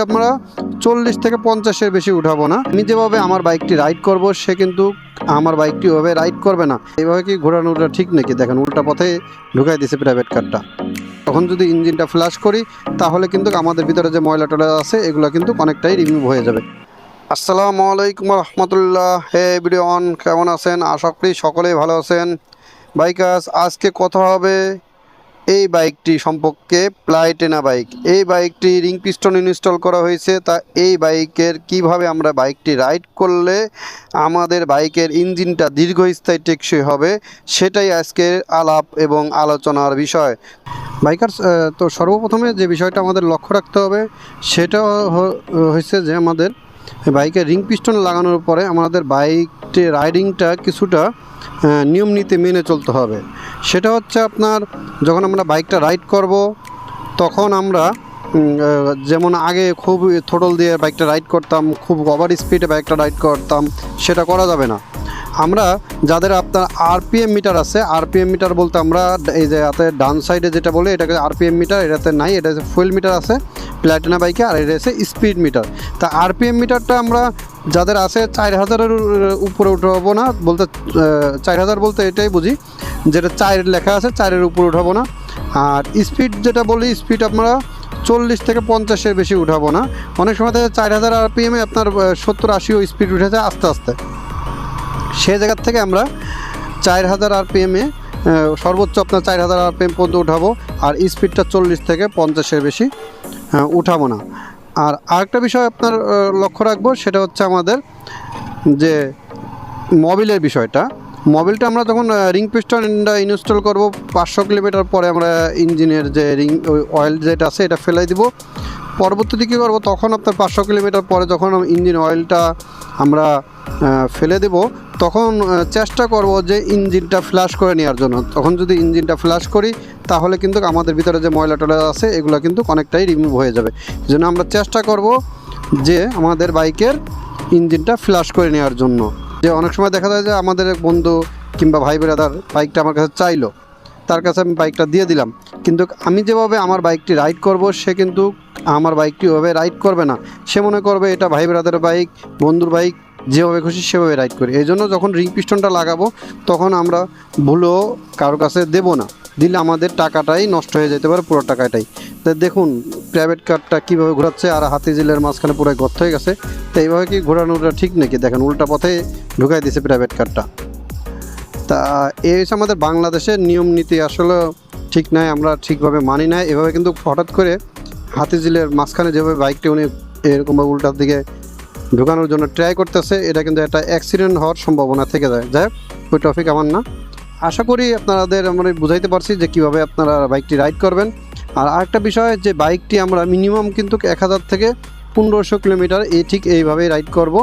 আমরা চল্লিশ থেকে পঞ্চাশের বেশি উঠাবো না। আমি যেভাবে আমার বাইকটি রাইড করব, সে কিন্তু আমার বাইকটি ওভাবে রাইড করবে না। এইভাবে কি ঘোরানোটা ঠিক নাকি? দেখেন, উল্টা পথে ঢুকাই দিয়েছে প্রাইভেট কারটা তখন যদি ইঞ্জিনটা ফ্ল্যাশ করি, তাহলে কিন্তু আমাদের ভিতরে যে ময়লা টয়লা আছে, এগুলো কিন্তু অনেকটাই রিমুভ হয়ে যাবে। আসসালামু আলাইকুম রহমতুল্লাহ। হে অন কেমন আছেন? আশা করি সকলেই ভালো আছেন। বাইকার্স আজকে কথা হবে এই বাইকটি সম্পর্কে প্লাইটেনা বাইক। এই বাইকটি রিং পিস্টন ইনস্টল করা হয়েছে, তা এই বাইকের কীভাবে আমরা বাইকটি রাইড করলে আমাদের বাইকের ইঞ্জিনটা দীর্ঘস্থায়ী টেকসই হবে, সেটাই আজকের আলাপ এবং আলোচনার বিষয়। বাইকার তো সর্বপ্রথমে যে বিষয়টা আমাদের লক্ষ্য রাখতে হবে, সেটা হয়েছে যে আমাদের বাইকের রিং পিস্টন লাগানোর পরে আমাদের বাইকটি রাইডিংটা কিছুটা নিয়ম নীতি মেনে চলতে হবে। সেটা হচ্ছে আপনার যখন আমরা বাইকটা রাইড করব, তখন আমরা যেমন আগে খুব থোটল দিয়ে বাইকটা রাইড করতাম, খুব ওভার স্পিডে বাইকটা রাইড করতাম, সেটা করা যাবে না। আমরা যাদের আপনার আরপিএম মিটার আছে আরপিএম মিটার বলতে আমরা এই যে হাতে ডান সাইডে যেটা বলে, এটাকে আরপিএম মিটার এটাতে নাই, এটা হচ্ছে ফুয়েল মিটার আছে প্ল্যাটিনা বাইকে আর এটা হচ্ছে স্পিড মিটার তা আরপিএম মিটারটা আমরা যাদের আছে, চার হাজারের উপরে উঠাবো না, বলতে চার হাজার বলতে এটাই বুঝি, যেটা চারের লেখা আছে, চারের উপরে উঠাবো না। আর স্পিড যেটা বলি স্পিড আমরা চল্লিশ থেকে পঞ্চাশের বেশি উঠাবো না। অনেক সময় চার হাজার আরপিএমে আপনার সত্তর আশিও স্পিড উঠেছে আস্তে আস্তে। সেই জায়গার থেকে আমরা চার হাজার আরপিএমে সর্বোচ্চ আপনার চার হাজার আরপিএম পর্যন্ত উঠাবো, আর স্পিডটা চল্লিশ থেকে পঞ্চাশের বেশি উঠাবো না। আর আরেকটা বিষয় আপনার লক্ষ্য রাখব, সেটা হচ্ছে আমাদের যে মোবিলের বিষয়টা। মোবিলটা আমরা যখন রিং পিস্টনটা ইনস্টল করব, পাঁচশো কিলোমিটার পরে আমরা ইঞ্জিনের যে রিং অয়েল যেটা আছে, এটা ফেলাই দিব। পরবর্তীতে কী করব, তখন আপনার পাঁচশো কিলোমিটার পরে যখন ইঞ্জিন অয়েলটা আমরা ফেলে দেব তখন চেষ্টা করব যে ইঞ্জিনটা ফ্ল্যাশ করে নেওয়ার জন্য। তখন যদি ইঞ্জিনটা ফ্ল্যাশ করি, তাহলে কিন্তু আমাদের ভিতরে যে ময়লা টয়লা আছে, এগুলো কিন্তু অনেকটাই রিমুভ হয়ে যাবে। জন্য আমরা চেষ্টা করব যে আমাদের বাইকের ইঞ্জিনটা ফ্ল্যাশ করে নেওয়ার জন্য। যে অনেক সময় দেখা যায় যে আমাদের বন্ধু কিংবা ভাই বেরাদার বাইকটা আমার কাছে চাইলো, তার কাছে আমি বাইকটা দিয়ে দিলাম। কিন্তু আমি যেভাবে আমার বাইকটি রাইড করব, সে কিন্তু আমার বাইকটি ওভাবে রাইড করবে না। সে মনে করবে এটা ভাই বেরাদার বাইক, বন্ধুর বাইক যেভাবে খুশি সেভাবে রাইড করি। এই জন্য যখন রিং পিস্টনটা লাগাবো, তখন আমরা ভুলেও কারোর কাছে দেব না। দিলে আমাদের টাকাটাই নষ্ট হয়ে যেতে পারে, পুরো টাকাটাই। তো দেখুন প্রাইভেট কারটা কীভাবে ঘোরাচ্ছে আর হাতিঝিলের মাঝখানে পুরো গর্ত হয়ে গেছে। তো এইভাবে কি ঘোরানোটা ঠিক নাকি? দেখেন, উল্টা পথে ঢুকাই দিয়েছে প্রাইভেট কারটা তা এই হচ্ছে আমাদের বাংলাদেশের নিয়ম নীতি। আসলে ঠিক নাই, আমরা ঠিকভাবে মানি না এভাবে কিন্তু হঠাৎ করে হাতিঝিলের মাঝখানে যেভাবে বাইকটি উনি এরকমভাবে উল্টার দিকে ঢুকানোর জন্য ট্রাই করতেছে, এটা কিন্তু একটা অ্যাক্সিডেন্ট হওয়ার সম্ভাবনা থেকে যায়। যাই ওই টপিক আমার না। আশা করি আপনাদের আমরা বুঝাইতে পারছি যে কীভাবে আপনারা বাইকটি রাইড করবেন। আর আরেকটা বিষয়, যে বাইকটি আমরা মিনিমাম কিন্তু এক হাজার থেকে পনেরোশো কিলোমিটার এই ঠিক এইভাবেই রাইড করব।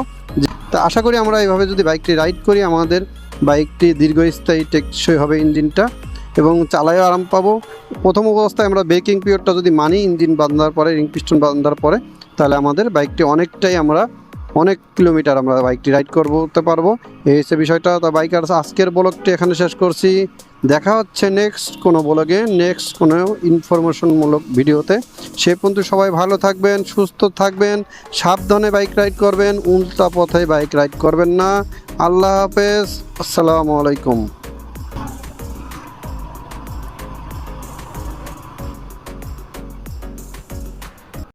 তা আশা করি আমরা এইভাবে যদি বাইকটি রাইড করি, আমাদের বাইকটি দীর্ঘস্থায়ী টেকসই হবে ইঞ্জিনটা এবং চালায়ও আরাম পাবো। প্রথম অবস্থায় আমরা ব্রেকিং পিরিয়ডটা যদি মানি, ইঞ্জিন বাঁধার পরে রিং পিস্টন বাঁধার পরে, তাহলে আমাদের বাইকটি অনেকটাই আমরা অনেক কিলোমিটার আমরা বাইকটি রাইড করতে পারব। এই হচ্ছে বিষয়টা। তো বাইকার আজকের ব্লগটি এখানে শেষ করছি। দেখা হচ্ছে নেক্সট কোনো ব্লগে নেক্সট কোনো ইনফরমেশনমূলক ভিডিওতে। সে পর্যন্ত সবাই ভালো থাকবেন, সুস্থ থাকবেন, সাবধানে বাইক রাইড করবেন, উল্টা পথে বাইক রাইড করবেন না। আল্লাহ হাফেজ। আসসালামু আলাইকুম।